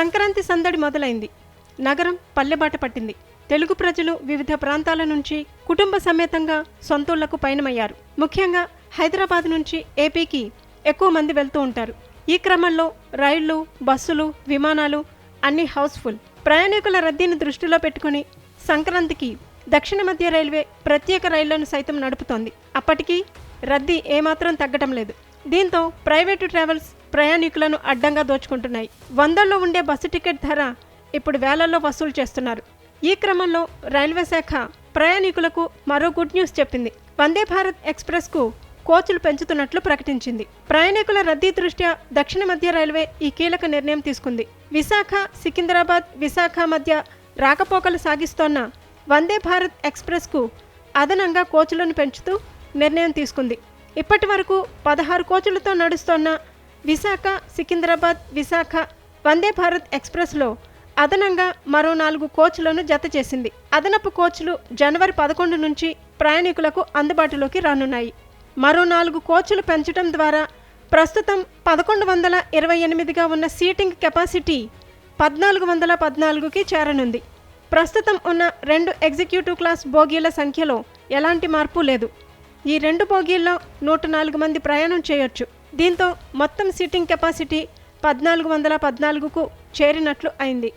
సంక్రాంతి సందడి మొదలైంది. నగరం పల్లెబాట పట్టింది. తెలుగు ప్రజలు వివిధ ప్రాంతాల నుంచి కుటుంబ సమేతంగా సొంతూళ్ళకు పయనమయ్యారు. ముఖ్యంగా హైదరాబాద్ నుంచి ఏపీకి ఎక్కువ మంది వెళ్తూ ఉంటారు. ఈ క్రమంలో రైళ్ళు బస్సులు విమానాలు అన్ని హౌస్ఫుల్. ప్రయాణికుల రద్దీని దృష్టిలో పెట్టుకుని సంక్రాంతికి దక్షిణ మధ్య రైల్వే ప్రత్యేక రైళ్ళను సైతం నడుపుతోంది. అప్పటికీ రద్దీ ఏమాత్రం తగ్గటం లేదు. దీంతో ప్రైవేటు ట్రావెల్స్ ప్రయాణికులను అడ్డంగా దోచుకుంటున్నాయి. వందల్లో ఉండే బస్సు టికెట్ ధర ఇప్పుడు వేలల్లో వసూలు చేస్తున్నారు. ఈ క్రమంలో రైల్వే శాఖ ప్రయాణికులకు మరో గుడ్ న్యూస్ చెప్పింది. వందే భారత్ ఎక్స్ప్రెస్కు కోచ్లు పెంచుతున్నట్లు ప్రకటించింది. ప్రయాణికుల రద్దీ దృష్ట్యా దక్షిణ మధ్య రైల్వే ఈ కీలక నిర్ణయం తీసుకుంది. విశాఖ సికింద్రాబాద్ విశాఖ మధ్య రాకపోకలు సాగిస్తోన్న వందే భారత్ ఎక్స్ప్రెస్కు అదనంగా కోచ్లను పెంచుతూ నిర్ణయం తీసుకుంది. ఇప్పటి వరకు పదహారు కోచులతో నడుస్తోన్న విశాఖ సికింద్రాబాద్ విశాఖ వందే భారత్ ఎక్స్ప్రెస్లో అదనంగా మరో నాలుగు కోచ్లను జత చేసింది. అదనపు కోచ్లు జనవరి పదకొండు నుంచి ప్రయాణికులకు అందుబాటులోకి రానున్నాయి. మరో నాలుగు కోచ్లు పెంచడం ద్వారా ప్రస్తుతం పదకొండు వందల ఇరవై ఎనిమిదిగా ఉన్న సీటింగ్ కెపాసిటీ పద్నాలుగు వందల పద్నాలుగుకి చేరనుంది. ప్రస్తుతం ఉన్న రెండు ఎగ్జిక్యూటివ్ క్లాస్ బోగీల సంఖ్యలో ఎలాంటి మార్పు లేదు. ఈ రెండు బోగీల్లో నూట నాలుగు మంది ప్రయాణం చేయొచ్చు. దీంతో మొత్తం సీటింగ్ కెపాసిటీ పద్నాలుగు వందల పద్నాలుగుకు చేరినట్లు అయింది.